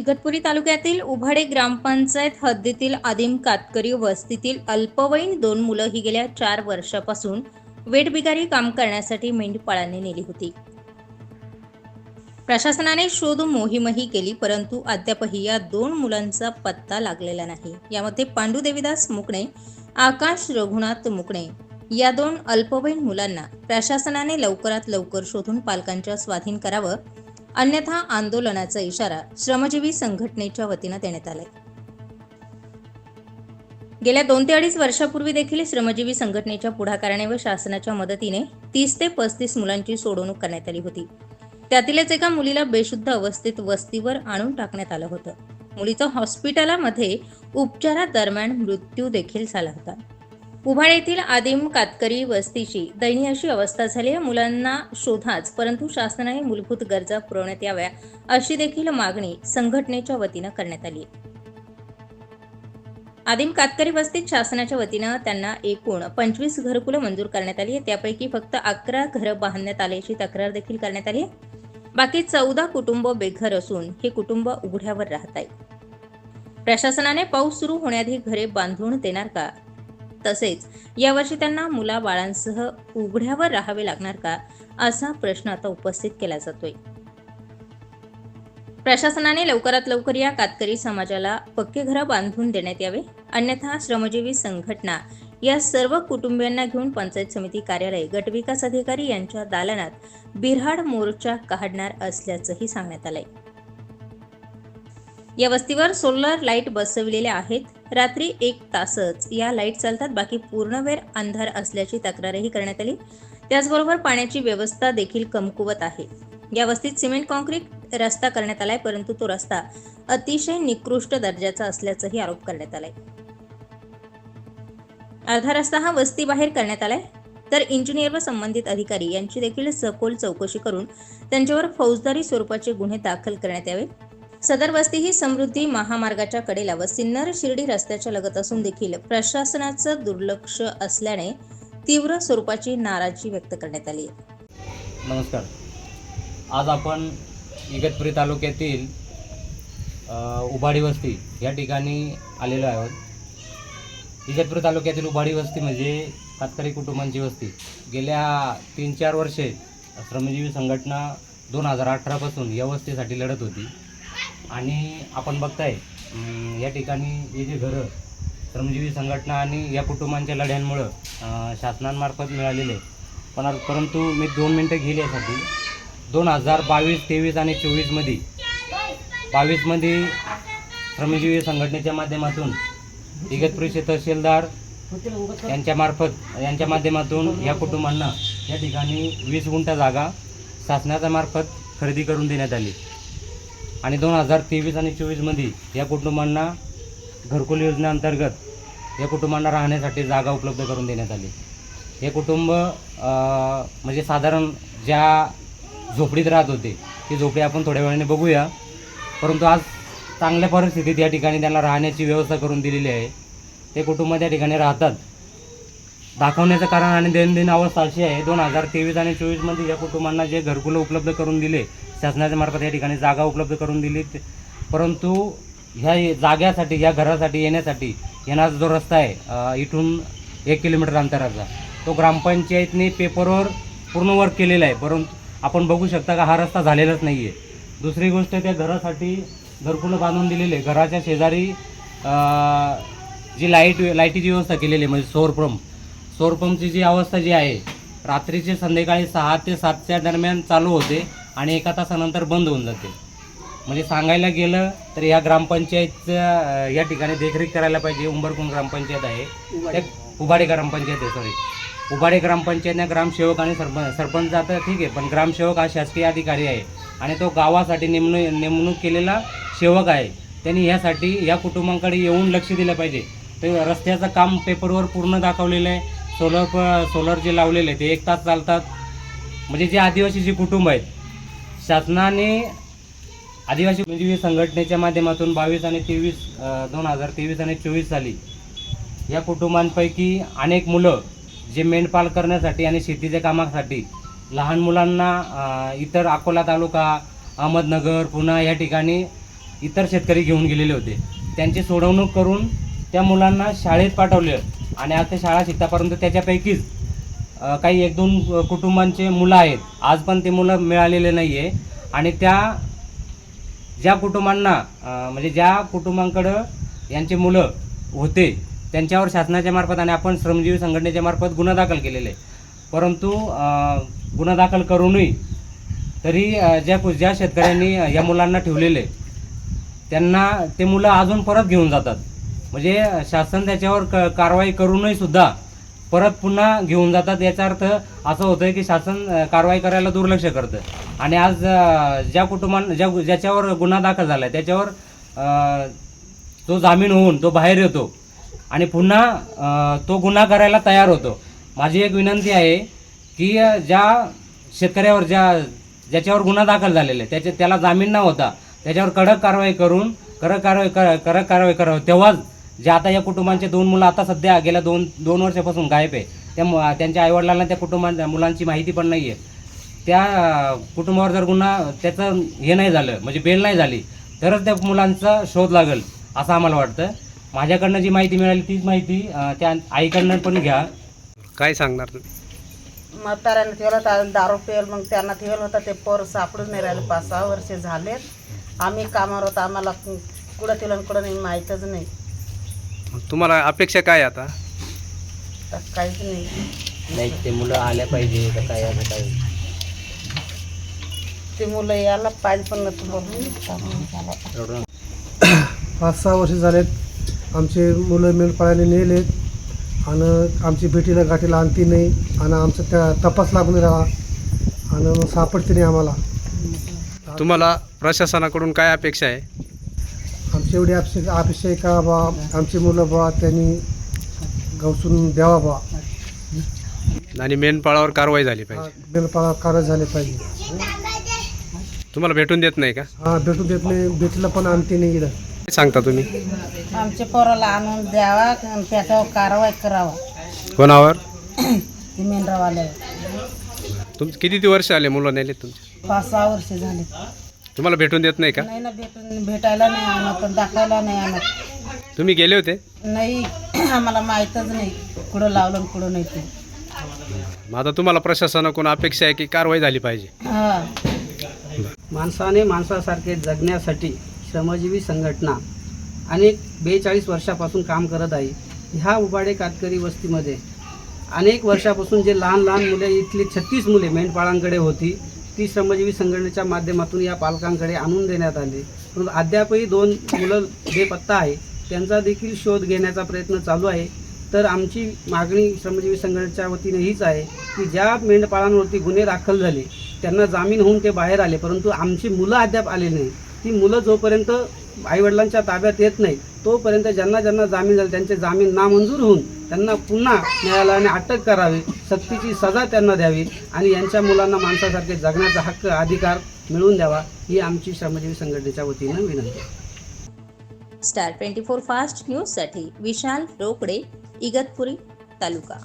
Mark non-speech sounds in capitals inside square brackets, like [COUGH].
इगतपुरी तालुक्यातील उभाडे ग्रामपंचायत हद्दीतील आदिम कातकरी वस्तीतील अल्पवयीन दोन मुलं ही गेल्या चार वर्षापासून वेठबिगारी काम करण्यासाठी मेंढपाळांनी नेली होती. प्रशासनाने शोध मोहीमही केली परंतु अद्यापही या दोन मुलांचा पत्ता लागलेला नाही. यामध्ये पांडू देवीदास मुकणे आकाश रघुनाथ मुकणे या दोन अल्पवयीन मुलांना प्रशासनाने लवकरात लवकर शोधून पालकांच्या स्वाधीन करावं अन्यथा आंदोलनाचा इशारा श्रमजीवी संघटनेच्या वतीनं देण्यात आलाय. गेल्या दोन ते अडीच वर्षापूर्वी देखील श्रमजीवी संघटनेच्या पुढाकाराने व शासनाच्या मदतीने तीस ते पस्तीस मुलांची सोडवणूक करण्यात आली होती. त्यातीलच एका मुलीला बेशुद्ध अवस्थेत वस्तीवर आणून टाकण्यात आलं होतं. मुलीचा हॉस्पिटलामध्ये उपचारादरम्यान मृत्यू देखील झाला होता. उभाड येथील आदिम कातकरी वस्तीची दयनीय अशी अवस्था झाली. आहे मुलांना शोधाच परंतु शासनाने मूलभूत गरजा पुरवण्यात याव्या अशी देखील मागणी संघटनेच्या वतीनं करण्यात आली. आहे. आदिम कातकरी वस्तीत शासनाच्या वतीनं त्यांना एकूण पंचवीस घरकुलं मंजूर करण्यात आली. आहे त्यापैकी फक्त अकरा घरं बांधण्यात आल्याची तक्रार देखील करण्यात आली. आहे बाकी चौदा कुटुंब बेघर असून हे कुटुंब उघड्यावर राहत आहे. प्रशासनाने पाऊस सुरू होण्याआधी घरे बांधून देणार का? तसेच यावर्षी त्यांना मुला बाळांसह उघड्यावर राहावे लागणार का असा प्रश्न आता उपस्थित केला जातोय. प्रशासनाने लवकरात लवकर या कातकरी समाजाला पक्के घरं बांधून देण्यात यावे. अन्यथा श्रमजीवी संघटना या सर्व कुटुंबियांना घेऊन पंचायत समिती कार्यालय गटविकास अधिकारी यांच्या दालनात बिरहाड मोर्चा काढणार असल्याचंही सांगण्यात आलंय. या वस्तीवर सोलर लाइट बसविलेल्या आहेत. रात्री एक तासच या लाइट चालतात बाकी पूर्ण वेळ अंधार असल्याची तक्रारही करण्यात आली. त्याचबरोबर पाण्याची व्यवस्था देखील कमकुवत आहे. या वस्तीत सिमेंट कॉन्क्रीट रस्ता करण्यात आलाय परंतु तो रस्ता अतिशय निकृष्ट दर्जाचा असल्याचाही आरोप करण्यात आलाय. अर्धा रस्ता हा वस्ती बाहेर करण्यात आलाय. तर इंजिनियर व संबंधित अधिकारी यांची देखील सखोल चौकशी करून त्यांच्यावर फौजदारी स्वरूपाचे गुन्हे दाखल करण्यात यावे. सदर वस्ती ही समृद्धी महामार्गाच्या कडेला व सिन्नर शिर्डी रस्त्याच्या लगत असून देखील प्रशासनाचं दुर्लक्ष असल्याने तीव्र स्वरूपाची नाराजी व्यक्त करण्यात आली आहे. नमस्कार. आज आपण इगतपुरी तालुक्यातील उबाडी उभाडी वस्ती या ठिकाणी आलेलो आहोत. इगतपुरी तालुक्यातील उभाडी वस्ती म्हणजे कातकरी कुटुंबांची वस्ती. गेल्या तीन चार वर्षे श्रमजीवी संघटना दोन हजार अठरापासून या वस्तीसाठी लढत होती. आणि आपण बघताय या ठिकाणी हे जे घरं श्रमजीवी संघटना आणि या कुटुंबांच्या लढ्यांमुळं अं, शासनांमार्फत मिळालेले पण परंतु मी दोन मिनटं घेईल यासाठी. दोन हजार बावीस तेवीस आणि चोवीसमध्ये बावीसमध्ये श्रमजीवी संघटनेच्या माध्यमातून इगतपुरीचे तहसीलदार यांच्यामार्फत यांच्या माध्यमातून या कुटुंबांना या ठिकाणी वीस गुंठा जागा शासनाच्या मार्फत खरेदी करून देण्यात आली. आणि दोन हजार तेवीस आणि चोवीसमध्ये या कुटुंबांना घरकुल योजनेअंतर्गत या कुटुंबांना राहण्यासाठी जागा उपलब्ध करून देण्यात आली. हे कुटुंब म्हणजे साधारण ज्या झोपडीत राहत होते ती झोपडी आपण थोड्या वेळाने बघूया. परंतु आज चांगल्या परिस्थितीत या ठिकाणी त्यांना राहण्याची व्यवस्था करून दिलेली आहे. ते कुटुंब त्या ठिकाणी राहतात. दाखवण्याचं कारण आणि दैनंदिन अवस्था अशी आहे. दोन हजार तेवीस आणि चोवीसमध्ये या कुटुंबांना जे घरकुलं उपलब्ध करून दिले शासनाच्या मार्फत या ठिकाणी जागा उपलब्ध करून दिली. परंतु ह्या जाग्यासाठी ह्या घरासाठी येण्यासाठी येणारा जो रस्ता आहे इथून एक किलोमीटर अंतराचा तो ग्रामपंचायतने पेपरवर पूर्ण वर्क केलेला आहे. परंतु आपण बघू शकता का हा रस्ता झालेलाच नाही आहे दुसरी गोष्ट त्या घरासाठी घरकुलं बांधून दिलेले घराच्या शेजारी जी लाइट लाईटीची व्यवस्था केलेली आहे म्हणजे सौर पंप सौर पंपची जी अवस्था जी आहे रात्रीचे संध्याकाळी सहा ते सातच्या दरम्यान चालू होते आणि एका तासानंतर बंद होऊन जाते. म्हणजे सांगायला गेलं तर या ग्रामपंचायतचं अ, या ठिकाणी देखरेख करायला पाहिजे. उंबरकुंड ग्रामपंचायत आहे. त्या उभाडे ग्रामपंचायत आहे सॉरी उभाडे ग्रामपंचायतने ग्रामसेवक आणि सरपंच सरपंच आता ठीक आहे. पण ग्रामसेवक हा शासकीय अधिकारी आहे आणि तो गावासाठी नेमणूक नेमणूक केलेला सेवक आहे. त्यांनी यासाठी या कुटुंबांकडे येऊन लक्ष दिलं पाहिजे. ते रस्त्याचं काम पेपरवर पूर्ण दाखवलेलं आहे. सोलर प सोलर जे लावलेले आहे ते एक तास चालतात. म्हणजे जे आदिवासी जे कुटुंब आहेत शासनाने आदिवासी म्हणजे संघटनेच्या माध्यमातून बावीस आणि तेवीस दोन हजार तेवीस आणि चोवीस साली या कुटुंबांपैकी अनेक मुलं जे मेंढपाल करण्यासाठी आणि शेतीच्या कामासाठी लहान मुलांना इतर अकोला तालुका अहमदनगर पुन्हा या ठिकाणी इतर शेतकरी घेऊन गेलेले होते. त्यांची सोडवणूक करून त्या मुलांना शाळेत पाठवले. आणि आज ते शाळा शिकता परंतु त्याच्यापैकीच काही एक दोन कुटुंबांचे मुलं आहेत. आज पण ते मुलं मिळालेले नाही आहे आणि त्या ज्या कुटुंबांना म्हणजे ज्या कुटुंबांकडं यांचे मुलं होते त्यांच्यावर शासनाच्या मार्फत आणि आपण श्रमजीवी संघटनेच्या मार्फत गुन्हा दाखल केलेले. आहे. परंतु गुन्हा दाखल करूनही तरी ज्या ज्या शेतकऱ्यांनी या मुलांना ठेवलेले त्यांना ते मुलं अजून परत घेऊन जातात. म्हणजे शासन त्याच्यावर क कारवाई करूनही सुद्धा परत पुन्हा घेऊन जातात. याचा अर्थ असं होतं की शासन कारवाई करायला दुर्लक्ष करतं. आणि आज ज्या कुटुंबां ज्या ज्याच्यावर गुन्हा दाखल झाला आहे त्याच्यावर तो जामीन होऊन तो बाहेर येतो आणि पुन्हा तो गुन्हा करायला तयार होतो. माझी एक विनंती आहे की ज्या शेतकऱ्यावर ज्या ज्याच्यावर गुन्हा दाखल झालेला आहे त्याच्या त्याला जामीन न होता त्याच्यावर कडक कारवाई करून कडक कारवाई कर कडक कारवाई करावं. तेव्हाच जे आता या कुटुंबांचे दोन मुलं आता सध्या गेल्या दोन दोन वर्षापासून गायब आहे. त्या त्यांच्या आईवडिलांना त्या कुटुंबा मुलांची माहिती पण नाही आहे त्या कुटुंबावर जर गुन्हा त्याचं हे नाही झालं म्हणजे बेल नाही झाली तरच त्या मुलांचा शोध लागेल असं आम्हाला वाटतं. माझ्याकडनं जी माहिती मिळाली तीच माहिती त्या आईकडनं पण घ्या. काय सांगणार? तुम्ही म्हाताऱ्यानं ठेवलं तर दारू पेल मग त्यांना ठेवलं होतं ते पोर सापडून नाही राहिले पाच सहा वर्षे झालेत. आम्ही कामावर होतो आम्हाला कुठं ठेवलं आणि कुठं नाही माहीतच नाही. तुम्हाला अपेक्षा काय आता? तर काहीच नाही. नाही ते मुलं आल्या पाहिजे का काय असं काय ते मुलं यायला पाहिजे पण नव्हतं बघून एवढं पाच सहा वर्ष झालेत आमचे मुलं मेंढपाळाने नेलेत आणि आमची भेटीला गाठीला आणती नाही आणि आमचं त्या तपास लागून राहा आणि मग सापडते नाही आम्हाला. तुम्हाला प्रशासनाकडून काय अपेक्षा आहे? एवढी अपेक्षा अपेक्षा आहे का बा आमची मुलं बा त्यांनी गवसून द्यावा बा आणि मेनपाळावर कारवाई झाली पाहिजे. मेंढपाळा कारवाई झाले पाहिजे. तुम्हाला भेटून देत नाही का? हा भेटून देत नाही. भेटीला पण आणते नाही इकडं काय सांगता तुम्ही? आमच्या पोराला आणून द्यावा आणि त्याच्यावर कारवाई करावा. कोणावर? [CLEARS THROAT] ते मेंढरावाल्यावर. तुम किती ती वर्ष आले मुलं नेले तुमचे? पाच सहा वर्षे झाले. तुम्हाला भेटून देत नाही का? नाही ना भेटून भेटायला नाही आणत आणि दाखवायला नाही आणत तुम्ही गेले होते? नाही आम्हाला माहीतच नाही कुठं लावलं आणि कुठं नाही ते. मग आता तुम्हाला प्रशासनाकडून अपेक्षा आहे की कारवाई झाली पाहिजे. हां. माणसाने माणसासारखे जगण्यासाठी श्रमजीवी संघटना अनेक बेचाळीस वर्षापासून काम करत आहे. ह्या उबाडे कातकरी वस्तीमध्ये अनेक वर्षापासून जे लहान लहान मुले इथली छत्तीस मुले मेंढपाळांकडे होती ती श्रमजीवी संघटनेच्या माध्यमातून या पालकांकडे आणून देण्यात आली. परंतु अद्यापही दोन मुलं बेपत्ता आहे त्यांचा देखील शोध घेण्याचा प्रयत्न चालू आहे. तर आमची मागणी श्रमजीवी संघटनेच्या वतीने हीच आहे की ज्या मेंढपाळांवरती गुन्हे दाखल झाले त्यांना जामीन होऊन ते बाहेर आले. परंतु आमची मुलं अद्याप आले नाही ती मुलं जोपर्यंत आईवडिलांच्या ताब्यात येत नाही तोपर्यंत ज्यांना ज्यांना जामीन झाले त्यांचे जामीन नामंजूर होऊन त्यांना पुन्हा न्यायालयाने अटक करावी सक्तीची सजा त्यांना द्यावी आणि यांच्या मुलांना माणसासारखे जगण्याचा हक्क अधिकार मिळवून द्यावा ही आमची श्रमजीवी संघटनेच्या वतीनं विनंती स्टार ट्वेंटी फोर फास्ट न्यूजसाठी विशाल रोकडे इगतपुरी तालुका.